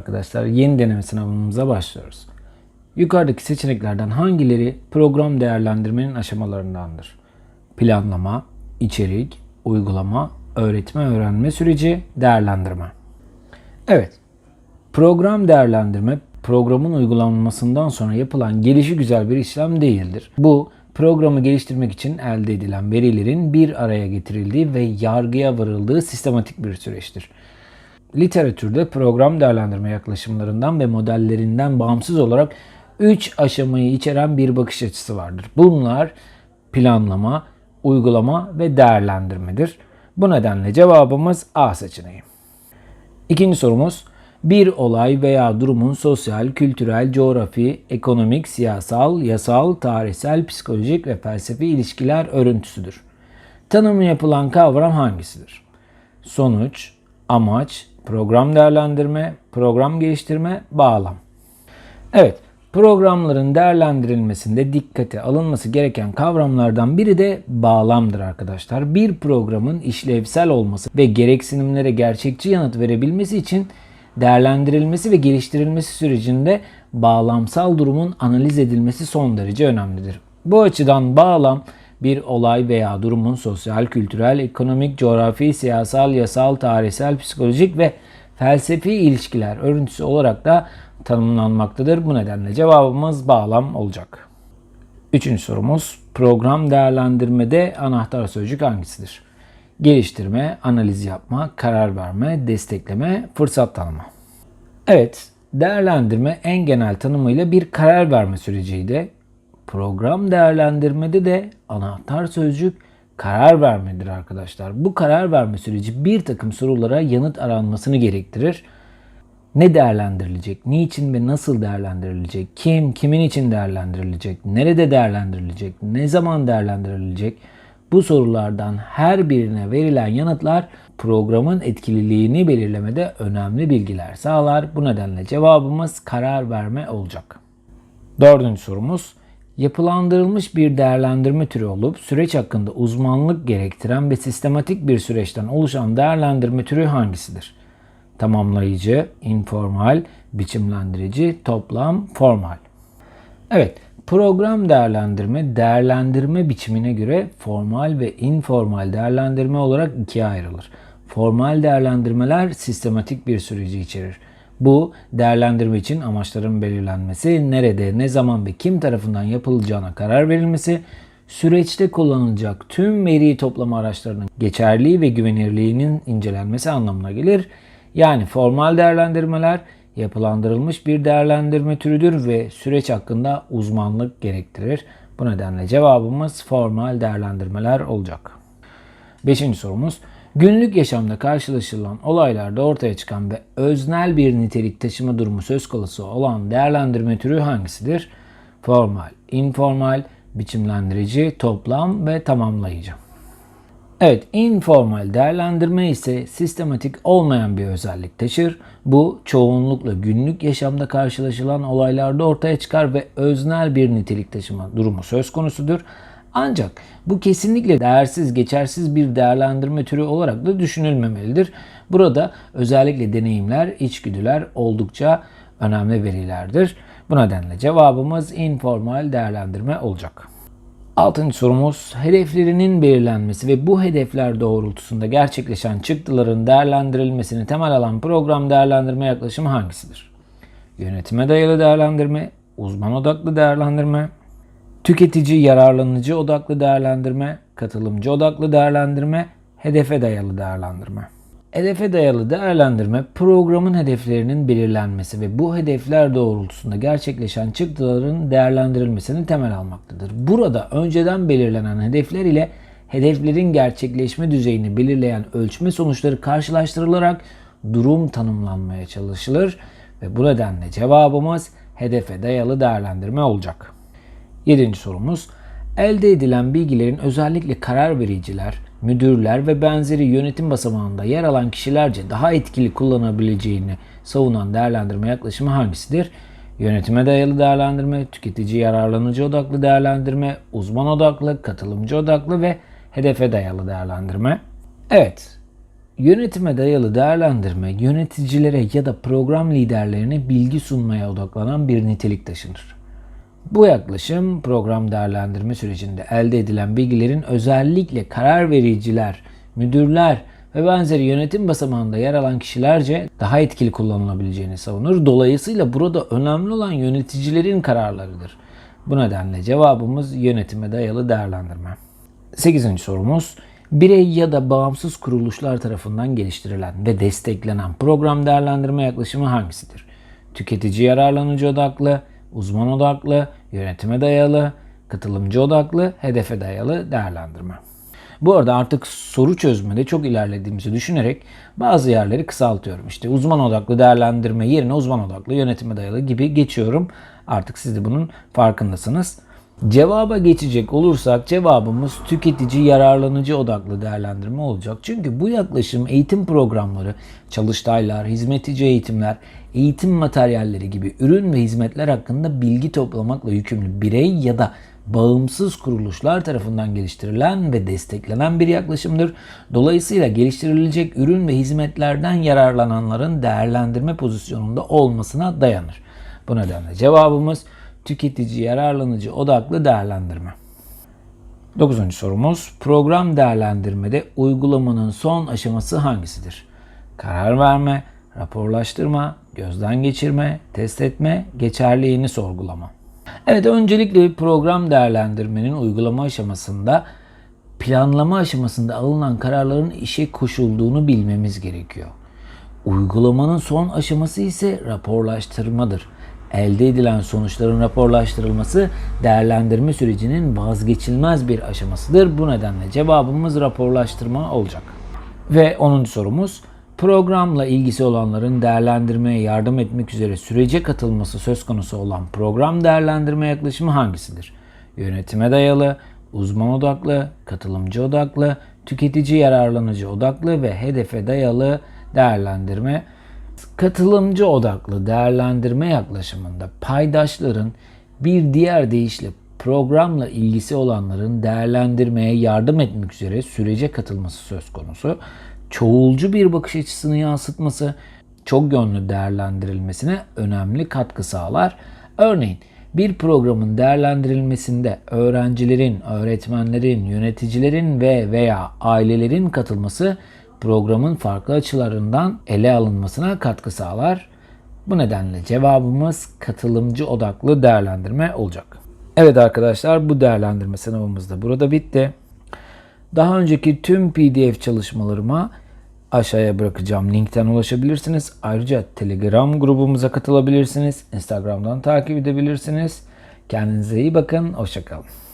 arkadaşlar yeni deneme sınavımıza başlıyoruz. Yukarıdaki seçeneklerden hangileri program değerlendirmenin aşamalarındandır? Planlama, içerik, uygulama, öğretme öğrenme süreci, değerlendirme. Evet, program değerlendirme programın uygulanmasından sonra yapılan gelişi güzel bir işlem değildir. Bu programı geliştirmek için elde edilen verilerin bir araya getirildiği ve yargıya varıldığı sistematik bir süreçtir. Literatürde program değerlendirme yaklaşımlarından ve modellerinden bağımsız olarak 3 aşamayı içeren bir bakış açısı vardır. Bunlar planlama, uygulama ve değerlendirmedir. Bu nedenle cevabımız A seçeneği. İkinci sorumuz bir olay veya durumun sosyal, kültürel, coğrafi, ekonomik, siyasal, yasal, tarihsel, psikolojik ve felsefi ilişkiler örüntüsüdür. Tanımı yapılan kavram hangisidir? Sonuç, amaç, program değerlendirme, program geliştirme, bağlam. Evet, programların değerlendirilmesinde dikkate alınması gereken kavramlardan biri de bağlamdır arkadaşlar. Bir programın işlevsel olması ve gereksinimlere gerçekçi yanıt verebilmesi için değerlendirilmesi ve geliştirilmesi sürecinde bağlamsal durumun analiz edilmesi son derece önemlidir. Bu açıdan bağlam bir olay veya durumun sosyal, kültürel, ekonomik, coğrafi, siyasal, yasal, tarihsel, psikolojik ve felsefi ilişkiler örüntüsü olarak da tanımlanmaktadır. Bu nedenle cevabımız bağlam olacak. Üçüncü sorumuz program değerlendirmede anahtar sözcük hangisidir? Geliştirme, analiz yapma, karar verme, destekleme, fırsat tanıma. Evet, değerlendirme en genel tanımıyla bir karar verme süreciydi. Program değerlendirmede de anahtar sözcük karar vermedir arkadaşlar. Bu karar verme süreci bir takım sorulara yanıt aranmasını gerektirir. Ne değerlendirilecek, niçin ve nasıl değerlendirilecek, kim, kimin için değerlendirilecek, nerede değerlendirilecek, ne zaman değerlendirilecek, bu sorulardan her birine verilen yanıtlar programın etkililiğini belirlemede önemli bilgiler sağlar. Bu nedenle cevabımız karar verme olacak. Dördüncü sorumuz yapılandırılmış bir değerlendirme türü olup süreç hakkında uzmanlık gerektiren ve sistematik bir süreçten oluşan değerlendirme türü hangisidir? Tamamlayıcı, informal, biçimlendirici, toplam, formal. Evet, program değerlendirme, değerlendirme biçimine göre formal ve informal değerlendirme olarak ikiye ayrılır. Formal değerlendirmeler sistematik bir süreci içerir. Bu değerlendirme için amaçların belirlenmesi, nerede, ne zaman ve kim tarafından yapılacağına karar verilmesi, süreçte kullanılacak tüm veri toplama araçlarının geçerliği ve güvenirliğinin incelenmesi anlamına gelir. Yani formal değerlendirmeler yapılandırılmış bir değerlendirme türüdür ve süreç hakkında uzmanlık gerektirir. Bu nedenle cevabımız formal değerlendirmeler olacak. Beşinci sorumuz. Günlük yaşamda karşılaşılan olaylarda ortaya çıkan ve öznel bir nitelik taşıma durumu söz konusu olan değerlendirme türü hangisidir? Formal, informal, biçimlendirici, toplam ve tamamlayıcı. Evet, informal değerlendirme ise sistematik olmayan bir özellik taşır. Bu çoğunlukla günlük yaşamda karşılaşılan olaylarda ortaya çıkar ve öznel bir nitelik taşıma durumu söz konusudur. Ancak bu kesinlikle değersiz, geçersiz bir değerlendirme türü olarak da düşünülmemelidir. Burada özellikle deneyimler, içgüdüler oldukça önemli verilerdir. Bu nedenle cevabımız informal değerlendirme olacak. Altıncı sorumuz hedeflerinin belirlenmesi ve bu hedefler doğrultusunda gerçekleşen çıktıların değerlendirilmesini temel alan program değerlendirme yaklaşımı hangisidir? Yönetime dayalı değerlendirme, uzman odaklı değerlendirme, tüketici yararlanıcı odaklı değerlendirme, katılımcı odaklı değerlendirme, hedefe dayalı değerlendirme. Hedefe dayalı değerlendirme programın hedeflerinin belirlenmesi ve bu hedefler doğrultusunda gerçekleşen çıktıların değerlendirilmesini temel almaktadır. Burada önceden belirlenen hedefler ile hedeflerin gerçekleşme düzeyini belirleyen ölçme sonuçları karşılaştırılarak durum tanımlanmaya çalışılır ve bu nedenle cevabımız hedefe dayalı değerlendirme olacak. Yedinci sorumuz elde edilen bilgilerin özellikle karar vericiler, müdürler ve benzeri yönetim basamağında yer alan kişilerce daha etkili kullanabileceğini savunan değerlendirme yaklaşımı hangisidir? Yönetime dayalı değerlendirme, tüketici yararlanıcı odaklı değerlendirme, uzman odaklı, katılımcı odaklı ve hedefe dayalı değerlendirme. Evet, Yönetime dayalı değerlendirme, yöneticilere ya da program liderlerine bilgi sunmaya odaklanan bir nitelik taşınır. Bu yaklaşım program değerlendirme sürecinde elde edilen bilgilerin özellikle karar vericiler, müdürler ve benzeri yönetim basamağında yer alan kişilerce daha etkili kullanılabileceğini savunur. Dolayısıyla burada önemli olan yöneticilerin kararlarıdır. Bu nedenle cevabımız yönetime dayalı değerlendirme. 8. sorumuz birey ya da bağımsız kuruluşlar tarafından geliştirilen ve desteklenen program değerlendirme yaklaşımı hangisidir? Tüketici yararlanıcı odaklı, uzman odaklı, yönetime dayalı, katılımcı odaklı, hedefe dayalı değerlendirme. Bu arada artık soru çözmede çok ilerlediğimizi düşünerek bazı yerleri kısaltıyorum. İşte uzman odaklı değerlendirme yerine uzman odaklı yönetime dayalı gibi geçiyorum. Artık siz de bunun farkındasınız. Cevaba geçecek olursak cevabımız tüketici yararlanıcı odaklı değerlendirme olacak. Çünkü bu yaklaşım eğitim programları, çalıştaylar, hizmetici eğitimler, eğitim materyalleri gibi ürün ve hizmetler hakkında bilgi toplamakla yükümlü birey ya da bağımsız kuruluşlar tarafından geliştirilen ve desteklenen bir yaklaşımdır. Dolayısıyla geliştirilecek ürün ve hizmetlerden yararlananların değerlendirme pozisyonunda olmasına dayanır. Bu nedenle cevabımız tüketici yararlanıcı odaklı değerlendirme. Dokuzuncu sorumuz program değerlendirmede uygulamanın son aşaması hangisidir? Karar verme, raporlaştırma, gözden geçirme, test etme, geçerliğini sorgulama. Evet öncelikle program değerlendirmenin uygulama aşamasında planlama aşamasında alınan kararların işe koşulduğunu bilmemiz gerekiyor. Uygulamanın son aşaması ise raporlaştırmadır. Elde edilen sonuçların raporlaştırılması değerlendirme sürecinin vazgeçilmez bir aşamasıdır. Bu nedenle cevabımız raporlaştırma olacak. Ve 10. sorumuz programla ilgisi olanların değerlendirmeye yardım etmek üzere sürece katılması söz konusu olan program değerlendirme yaklaşımı hangisidir? Yönetime dayalı, uzman odaklı, katılımcı odaklı, tüketici yararlanıcı odaklı ve hedefe dayalı değerlendirme katılımcı odaklı değerlendirme yaklaşımında paydaşların bir diğer deyişle programla ilgisi olanların değerlendirmeye yardım etmek üzere sürece katılması söz konusu. Çoğulcu bir bakış açısını yansıtması çok yönlü değerlendirilmesine önemli katkı sağlar. Örneğin bir programın değerlendirilmesinde öğrencilerin, öğretmenlerin, yöneticilerin ve veya ailelerin katılması programın farklı açılarından ele alınmasına katkı sağlar. Bu nedenle cevabımız katılımcı odaklı değerlendirme olacak. Evet arkadaşlar bu değerlendirme sınavımız da burada bitti. Daha önceki tüm PDF çalışmalarıma aşağıya bırakacağım linkten ulaşabilirsiniz. Ayrıca Telegram grubumuza katılabilirsiniz. Instagram'dan takip edebilirsiniz. Kendinize iyi bakın. Hoşçakalın.